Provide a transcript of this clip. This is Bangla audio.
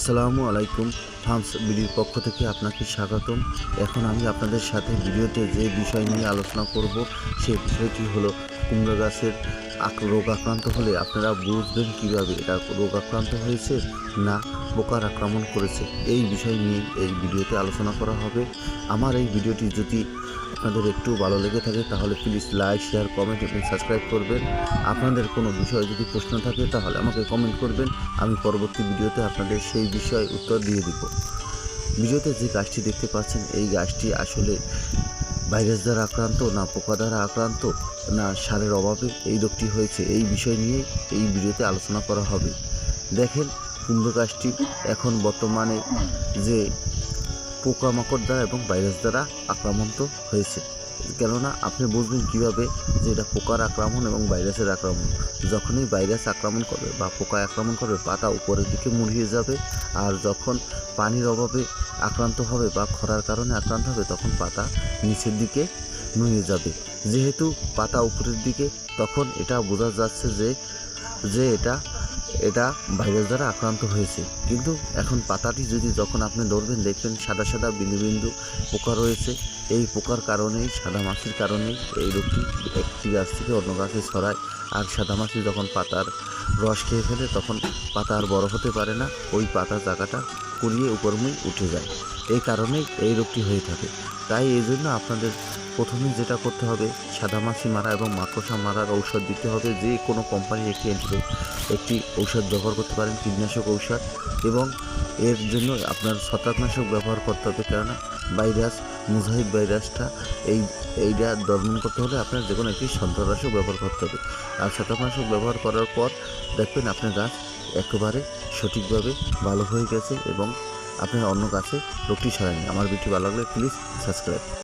আসসালামু আলাইকুম থামস বিডির পক্ষ থেকে আপনাকে স্বাগতম। এখন আমি আপনাদের সাথে ভিডিওতে যে বিষয় নিয়ে আলোচনা করব, সে বিষয়টি হলো কুমড়ো গাছের রোগ আক্রান্ত হলে আপনারা বুঝবেন কীভাবে এটা রোগ আক্রান্ত হয়েছে না পোকার আক্রমণ করেছে। এই বিষয় নিয়ে এই ভিডিওতে আলোচনা করা হবে। আমার এই ভিডিওটি যদি আপনাদের একটু ভালো লেগে থাকে তাহলে প্লিজ লাইক শেয়ার কমেন্ট এবং সাবস্ক্রাইব করবেন। আপনাদের কোনো বিষয়ে যদি প্রশ্ন থাকে তাহলে আমাকে কমেন্ট করবেন। আমি পরবর্তী ভিডিওতে আপনাদের সেই বিষয়ে উত্তর দিয়ে দিব। ভিডিওতে যে গাছটি দেখতে পাচ্ছেন, এই গাছটি আসলে ভাইরাস দ্বারা আক্রান্ত, না পোকা দ্বারা আক্রান্ত, না সারের অভাবে এই রোগটি হয়েছে, এই বিষয় নিয়ে এই ভিডিওতে আলোচনা করা হবে। দেখেন কুমড়ো গাছটি এখন বর্তমানে যে পোকামাকড় দ্বারা এবং ভাইরাস দ্বারা আক্রান্ত হয়েছে। কেননা আপনি বুঝবেন কীভাবে যে এটা পোকার আক্রমণ এবং ভাইরাসের আক্রমণ। যখনই ভাইরাস আক্রমণ করবে বা পোকা আক্রমণ করবে, পাতা উপরের দিকে মুড়িয়ে যাবে আর যখন পানির অভাবে আক্রান্ত হবে বা খরার কারণে আক্রান্ত হবে, তখন পাতা নিচের দিকে নুয়ে যাবে। যেহেতু পাতা উপরের দিকে, তখন এটা বোঝা যাচ্ছে যে যে এটা এটা ভাইরাস দ্বারা আক্রান্ত হয়েছে। কিন্তু এখন পাতাটি যদি যখন আপনি ধরবেন, দেখবেন সাদা সাদা বিন্দু বিন্দু পোকা রয়েছে। এই পোকার কারণেই, সাদা মাছির কারণেই এই রোগটি একটি গাছ থেকে অন্য গাছে ছড়ায়। আর সাদা মাছি যখন পাতার রস খেয়ে ফেলে, তখন পাতা আর বড় হতে পারে না। ওই পাতার জায়গাটা কুড়িয়ে উপরমুই উঠে যায়। এই কারণেই এই রোগটি হয়ে থাকে। তাই এই জন্য আপনাদের প্রথমে যেটা করতে হবে, সাদা মাছি মারা এবং মাকড়সা মারার ঔষধ দিতে হবে। যে কোনো কোম্পানির একটি একটি ঔষধ ব্যবহার করতে পারেন, কীটনাশক ঔষধ এবং এর জন্য আপনার ছত্রাকনাশক ব্যবহার করতে হবে। কেননা ভাইরাস, মুজাহিদ ভাইরাসটা এই এইটা দমন করতে হলে আপনার যে কোনো একটি ছত্রাকনাশক ব্যবহার করতে হবে। আর ছত্রাকনাশক ব্যবহার করার পর দেখবেন আপনার গাছ একেবারে সঠিকভাবে ভালো হয়ে গেছে এবং আপনার অন্য কাছে রোগটি ছড়ায়নি। আমার ভিডিও ভালো লাগলে প্লিজ সাবস্ক্রাইব